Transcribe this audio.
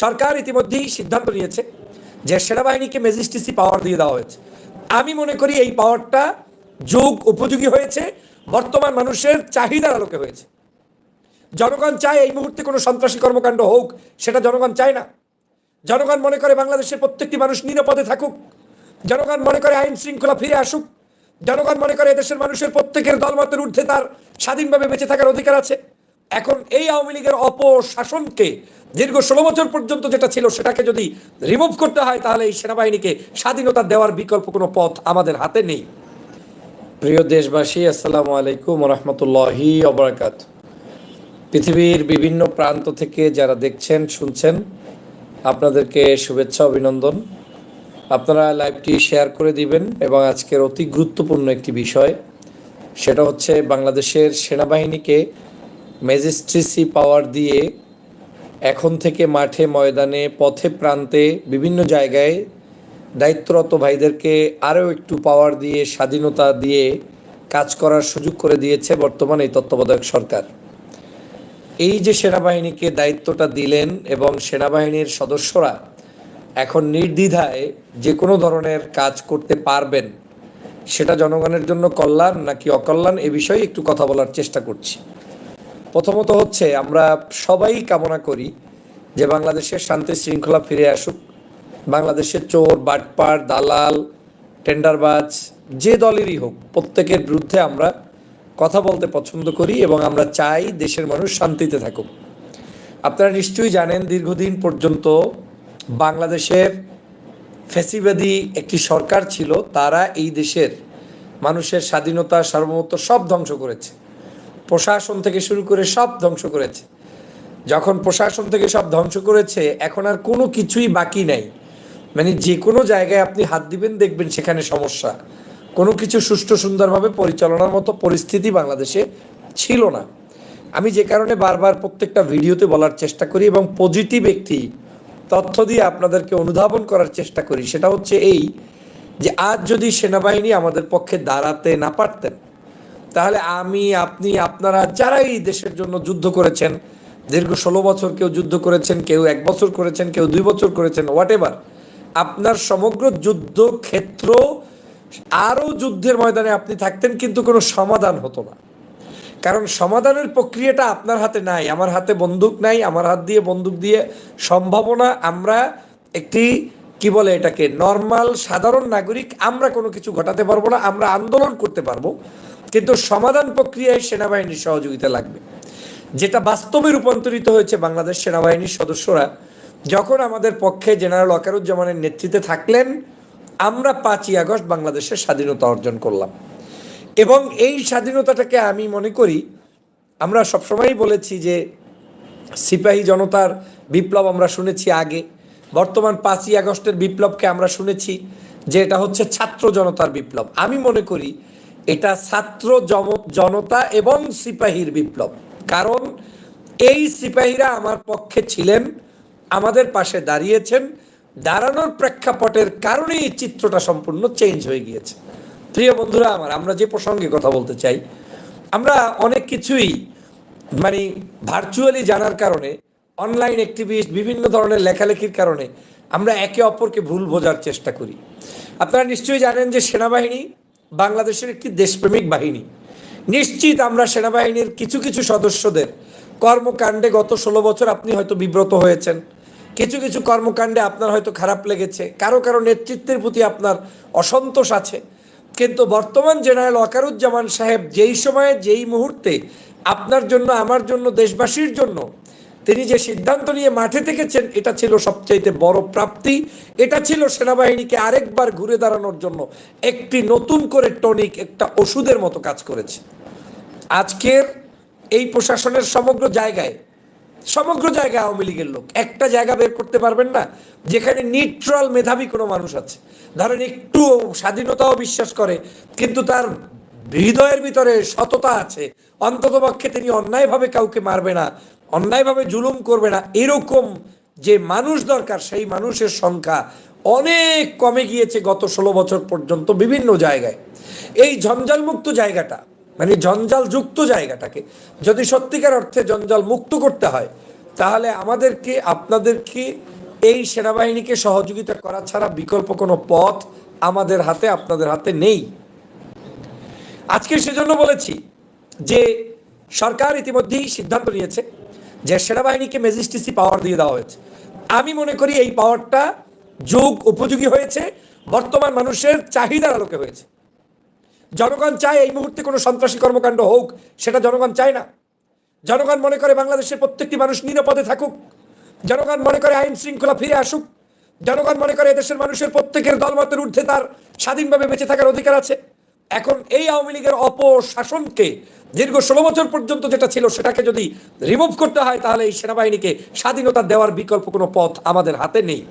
সরকার ইতিমধ্যেই সিদ্ধান্ত নিয়েছে যে সেনাবাহিনীকে ম্যাজিস্ট্রেসি পাওয়ার দিয়ে দেওয়া হয়েছে। আমি মনে করি এই পাওয়ারটা যোগ উপযোগী হয়েছে, বর্তমান মানুষের চাহিদার আলোকে হয়েছে। জনগণ চায় এই মুহূর্তে কোনো সন্ত্রাসী কর্মকাণ্ড হোক, সেটা জনগণ চায় না। জনগণ মনে করে বাংলাদেশের প্রত্যেকটি মানুষ নিরাপদে থাকুক। জনগণ মনে করে আইন শৃঙ্খলা ফিরে আসুক। জনগণ মনে করে এদেশের মানুষের প্রত্যেকের দলমতের ঊর্ধ্বে তার স্বাধীনভাবে বেঁচে থাকার অধিকার আছে। এখন এই আওয়ামী লীগের অপশাসনকে দীর্ঘ ষোলো বছর পর্যন্ত যেটা ছিল সেটাকে যদি রিমুভ করতে হয়, তাহলে এই সেনাবাহিনীকে স্বাধীনতা দেওয়ার বিকল্প কোনো পথ আমাদের হাতে নেই। প্রিয় দেশবাসী, আসসালামু আলাইকুম রহমতুল্লাহি অবরাকাত পৃথিবীর বিভিন্ন প্রান্ত থেকে যারা দেখছেন, শুনছেন, আপনাদেরকে শুভেচ্ছা, অভিনন্দন। আপনারা লাইভটি শেয়ার করে দিবেন এবং আজকের অতি গুরুত্বপূর্ণ একটি বিষয়, সেটা হচ্ছে বাংলাদেশের সেনাবাহিনীকে ম্যাজিস্ট্রেসি পাওয়ার দিয়ে এখন থেকে মাঠে ময়দানে, পথে প্রান্তে, বিভিন্ন জায়গায় দায়িত্বরত ভাইদেরকে আরও একটু পাওয়ার দিয়ে, স্বাধীনতা দিয়ে কাজ করার সুযোগ করে দিয়েছে বর্তমান এই তত্ত্বাবধায়ক সরকার। এই যে সেনাবাহিনীকে দায়িত্বটা দিলেন এবং সেনাবাহিনীর সদস্যরা এখন নির্দ্বিধায় যে কোনো ধরনের কাজ করতে পারবেন, সেটা জনগণের জন্য কল্যাণ নাকি অকল্যাণ, এ বিষয়ে একটু কথা বলার চেষ্টা করছি। প্রথমত হচ্ছে আমরা সবাই কামনা করি যে বাংলাদেশের শান্তি শৃঙ্খলা ফিরে আসুক। বাংলাদেশের চোর, বাটপার, দালাল, টেন্ডারবাজ যে দলেরই হোক, প্রত্যেকের বিরুদ্ধে আমরা কথা বলতে পছন্দ করি এবং আমরা চাই দেশের মানুষ শান্তিতে থাকুক। আপনারা নিশ্চয়ই জানেন দীর্ঘদিন পর্যন্ত বাংলাদেশের ফেসিবাদী একটি সরকার ছিল, তারা এই দেশের মানুষের স্বাধীনতা, সার্বভৌমত্ব সব ধ্বংস করেছে। প্রশাসন থেকে শুরু করে সব ধ্বংস করেছে। যখন প্রশাসন থেকে সব ধ্বংস করেছে, এখন আর কোনো কিছুই বাকি নাই। মানে যে কোনো জায়গায় আপনি হাত দিবেন, দেখবেন সেখানে সমস্যা। কোনো কিছু সুষ্ঠু সুন্দরভাবে পরিচালনার মতো পরিস্থিতি বাংলাদেশে ছিল না। আমি যে কারণে বারবার প্রত্যেকটা ভিডিওতে বলার চেষ্টা করি এবং পজিটিভ একটি তথ্য দিয়ে আপনাদেরকে অনুধাবন করার চেষ্টা করি, সেটা হচ্ছে এই যে, আজ যদি সেনাবাহিনী আমাদের পক্ষে দাঁড়াতে না পারতেন তাহলে আমি, আপনি, আপনারা যারাই দেশের জন্য যুদ্ধ করেছেন, দীর্ঘ ষোলো বছর কেউ যুদ্ধ করেছেন, কেউ এক বছর করেছেন, কেউ দুই বছর করেছেন হোয়াট এভার আপনার সমগ্র যুদ্ধ ক্ষেত্র আরও যুদ্ধের ময়দানে আপনি থাকতেন কিন্তু কোনো সমাধান হতো না। কারণ সমাধানের প্রক্রিয়াটা আপনার হাতে নাই, আমার হাতে বন্দুক নাই, আমার হাত দিয়ে বন্দুক দিয়ে সম্ভাবনা আমরা একটি, কি বলে এটাকে নর্মাল সাধারণ নাগরিক আমরা কোনো কিছু ঘটাতে পারব না, আমরা আন্দোলন করতে পারব। কিন্তু সমাধান প্রক্রিয়ায় সেনাবাহিনীর সহযোগিতা লাগবে। যেটা বাস্তবে রূপান্তরিত হয়েছে বাংলাদেশ সেনাবাহিনীর সদস্যরা, যখন আমাদের পক্ষে জেনারেল ওয়াকারুজ্জামানের নেতৃত্বে থাকলেন, আমরা পাঁচই আগস্ট বাংলাদেশের স্বাধীনতা অর্জন করলাম। এবং এই স্বাধীনতাটাকে আমি মনে করি, আমরা সবসময়ই বলেছি যে সিপাহী জনতার বিপ্লব আমরা শুনেছি আগে। বর্তমান পাঁচই আগস্টের বিপ্লবকে আমরা শুনেছি যে এটা হচ্ছে ছাত্র জনতার বিপ্লব। আমি মনে করি এটা ছাত্র জনতা এবং সিপাহীর বিপ্লব। কারণ এই সিপাহীরা আমার পক্ষে ছিলেন, আমাদের পাশে দাঁড়িয়েছেন, দাঁড়ানোর প্রেক্ষাপটের কারণেই চিত্রটা সম্পূর্ণ চেঞ্জ হয়ে গিয়েছে। প্রিয় বন্ধুরা আমার, আমরা যে প্রসঙ্গে কথা বলতে চাই, আমরা অনেক কিছুই মানে ভার্চুয়ালি জানার কারণে অনলাইন অ্যাক্টিভিস্ট বিভিন্ন ধরনের লেখালেখির কারণে, আমরা একে অপরকে ভুল বোঝার চেষ্টা করি। আপনারা নিশ্চয়ই জানেন যে সেনাবাহিনী বাংলাদেশের একটি দেশপ্রেমিক বাহিনী। নিশ্চিত আমরা সেনাবাহিনীর কিছু কিছু সদস্যদের কর্মকাণ্ডে গত ষোলো বছর আপনি হয়তো বিব্রত হয়েছেন। কিছু কিছু কর্মকাণ্ডে আপনার হয়তো খারাপ লেগেছে। কারও কারও নেতৃত্বের প্রতি আপনার অসন্তোষ আছে। কিন্তু বর্তমান জেনারেল ওয়াকারুজ্জামান সাহেব যেই সময়ে, যেই মুহূর্তে আপনার জন্য, আমার জন্য, দেশবাসীর জন্য তিনি যে সিদ্ধান্ত নিয়ে মাঠে থেকেছেন, এটা ছিল সবচাইতে বড় প্রাপ্তি। এটা ছিল সেনাবাহিনীকে আরেকবার ঘুরে দাঁড়ানোর জন্য একটি নতুন করে টনিক, একটা ওষুধের মতো কাজ করেছে। আজকের এই প্রশাসনের সমগ্র জায়গায় সমগ্র জায়গায় আওয়ামী লীগের লোক, একটা জায়গা বের করতে পারবেন না, যেখানে নিউট্রাল মেধাবী কোনো মানুষ আছে। ধরেন একটু স্বাধীনতাও বিশ্বাস করে, কিন্তু তার হৃদয়ের ভিতরে সততা আছে। অন্ততপক্ষে তিনি অন্যায়ভাবে কাউকে মারবে না অন্যায়ভাবে জুলুম করবে না, এরকম যে মানুষ দরকার, সেই মানুষের সংখ্যা অনেক কমে গিয়েছে গত ষোলো বছর পর্যন্ত বিভিন্ন জায়গায়। এই ঝঞ্ঝালমুক্ত জায়গাটা মানে জঞ্জাল যুক্ত জায়গাটাকে যদি সত্যিকার অর্থে জঞ্জাল মুক্ত করতে হয়, তাহলে আমাদেরকে, আপনাদেরকে এই সেনাবাহিনীকে সহযোগিতা করা ছাড়া বিকল্প কোনো পথ আমাদের হাতে, আপনাদের হাতে নেই। আজকে সেজন্য বলেছি যে সরকার ইতিমধ্যেই সিদ্ধান্ত নিয়েছে যে সেনাবাহিনীকে ম্যাজিস্ট্রেসি পাওয়ার দিয়ে দেওয়া হয়েছে। আমি মনে করি এই পাওয়ারটা যোগ উপযোগী হয়েছে, বর্তমান মানুষের চাহিদার আলোকে হয়েছে। জনগণ চায় এই মুহূর্তে কোনো সন্ত্রাসী কর্মকাণ্ড হোক, সেটা জনগণ চায় না। জনগণ মনে করে বাংলাদেশের প্রত্যেকটি মানুষ নিরাপদে থাকুক। জনগণ মনে করে আইন শৃঙ্খলা ফিরে আসুক। জনগণ মনে করে এদেশের মানুষের প্রত্যেকের দলমতের ঊর্ধ্বে তার স্বাধীনভাবে বেঁচে থাকার অধিকার আছে। এখন এই আওয়ামী লীগের অপশাসনকে দীর্ঘ ষোলো বছর পর্যন্ত যেটা ছিল সেটাকে যদি রিমুভ করতে হয়, তাহলে এই সেনাবাহিনীকে স্বাধীনতা দেওয়ার বিকল্প কোনো পথ আমাদের হাতে নেই।